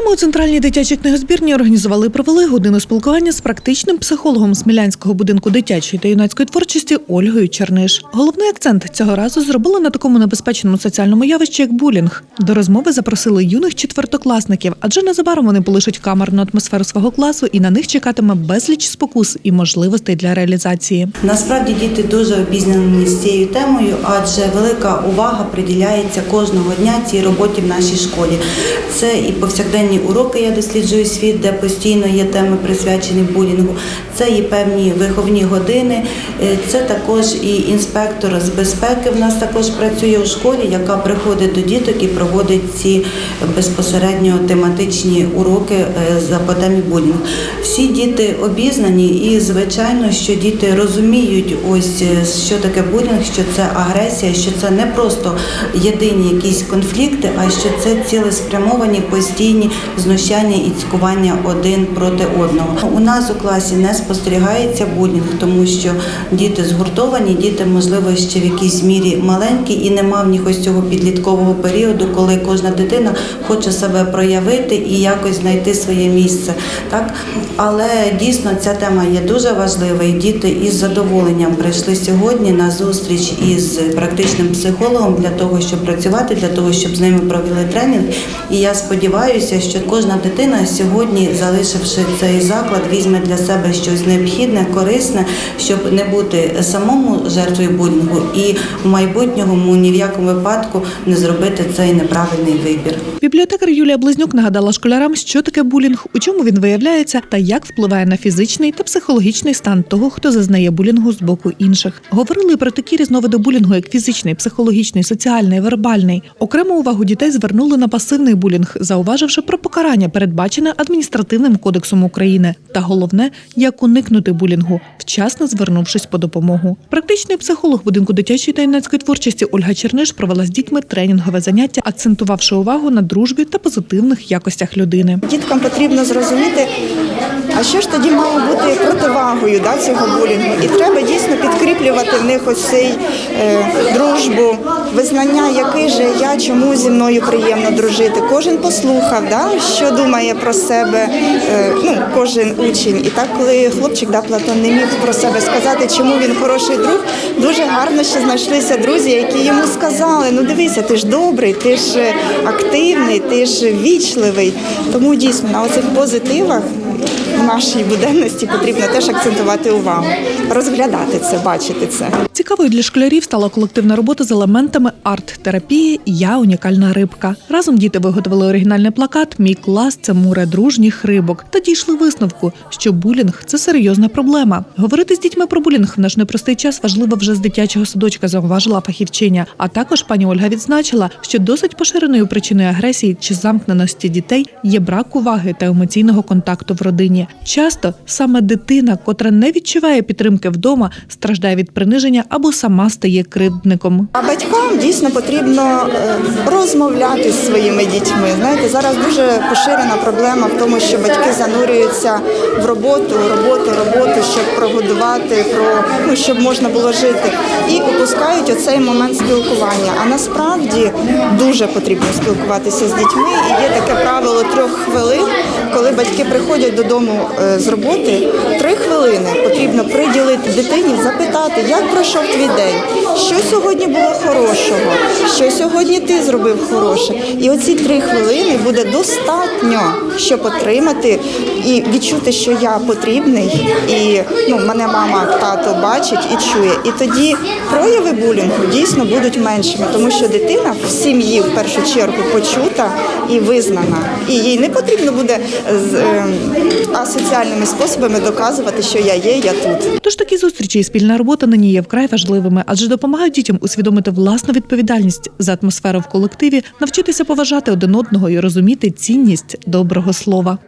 Днями у центральній дитячій книгозбірні організували і провели годину спілкування з практичним психологом Смілянського будинку дитячої та юнацької творчості Ольгою Черниш. Головний акцент цього разу зробили на такому небезпечному соціальному явищі, як булінг. До розмови запросили юних четвертокласників, адже незабаром вони полишать камерну атмосферу свого класу і на них чекатиме безліч спокус і можливостей для реалізації. Насправді діти дуже обізнані з цією темою, адже велика увага приділяється кожного дня цій роботі в нашій школі. Це і повсякденні уроки я досліджую світ, де постійно є теми присвячені булінгу. Це і певні виховні години. Е, Це також і інспектор з безпеки. В нас також працює у школі, яка приходить до діток і проводить ці безпосередньо тематичні уроки е, за по темі булінгу. Всі діти обізнані, і звичайно, що діти розуміють, ось е, що таке булінг, що це агресія, що це не просто єдині якісь конфлікти, а що це цілеспрямовані постійні знущання і цькування один проти одного. У нас у класі не спостерігається булінг, тому що діти згуртовані, діти, можливо, ще в якійсь мірі маленькі, і нема в них ось цього підліткового періоду, коли кожна дитина хоче себе проявити і якось знайти своє місце. Так? Але дійсно ця тема є дуже важлива, і діти із задоволенням прийшли сьогодні на зустріч із практичним психологом для того, щоб працювати, для того, щоб з ними провели тренінг. І я сподіваюся, що кожна дитина сьогодні, залишивши цей заклад, візьме для себе щось необхідне, корисне, щоб не бути самому жертвою булінгу і в майбутньому ні в якому випадку не зробити цей неправильний вибір. Бібліотекар Юлія Близнюк нагадала школярам, що таке булінг, у чому він виявляється та як впливає на фізичний та психологічний стан того, хто зазнає булінгу з боку інших. Говорили про такі різновиди булінгу, як фізичний, психологічний, соціальний, вербальний. Окрему увагу дітей звернули на пасивний булінг, зауваживши про покарання, передбачене адміністративним кодексом України. Та головне, як уникнути булінгу, вчасно звернувшись по допомогу. Практичний психолог будинку дитячої та юнацької творчості Ольга Черниш провела з дітьми тренінгове заняття, акцентувавши увагу на дружбі та позитивних якостях людини. Діткам потрібно зрозуміти, а що ж тоді мало бути противагою да, цього булінгу. І треба дійсно підкріплювати в них ось цей е, дружбу, визнання, який же я, чому зі мною приємно дружити. Кожен послухав, да, що думає про себе, е, ну, кожен учень. І так, коли хлопчик да, Платон не міг про себе сказати, чому він хороший друг, дуже гарно ще знайшлися друзі, які йому сказали: ну дивися, ти ж добрий, ти ж е, активний, ти ж вічливий. Тому дійсно на оцих позитивах в нашій буденності потрібно теж акцентувати увагу, розглядати це, бачити це. Цікавою для школярів стала колективна робота з елементами арт-терапії Я унікальна рибка. Разом діти виготовили оригінальний плакат Мій клас це море дружніх рибок та дійшли висновку, що булінг це серйозна проблема. Говорити з дітьми про булінг в наш непростий час важливо вже з дитячого садочка, зауважила фахівчиня. А також пані Ольга відзначила, що досить поширеною причиною агресії чи замкненості дітей є брак уваги та емоційного контакту в родині. Часто саме дитина, котра не відчуває підтримки вдома, страждає від приниження або сама стає кривдником. А батькам дійсно потрібно е, розмовляти з своїми дітьми. Знаєте, зараз дуже поширена проблема в тому, що батьки занурюються в роботу, роботу, роботу, щоб прогодувати, про ну щоб можна було жити, і опускають оцей момент спілкування. А насправді дуже потрібно спілкуватися з дітьми. І є таке правило трьох хвилин, коли батьки приходять додому е, з роботи. Три хвилини потрібно приділити дитині, запитати, як пройшов твій день, що сьогодні було хорошого, що сьогодні ти зробив хороше. І оці три хвилини буде достатньо, щоб отримати і відчути, що я потрібний, і ну мене мама, тато бачить і чує. І тоді прояви булінгу дійсно будуть меншими, тому що дитина в сім'ї в першу чергу почута і визнана. І їй не потрібно буде асоціальними способами доказувати, що я є, я тут. Тож такі зустрічі і спільна робота нині є вкрай важливими, адже допомагають дітям усвідомити власну відповідальність за атмосферу в колективі, навчитися поважати один одного і розуміти цінність доброго слова.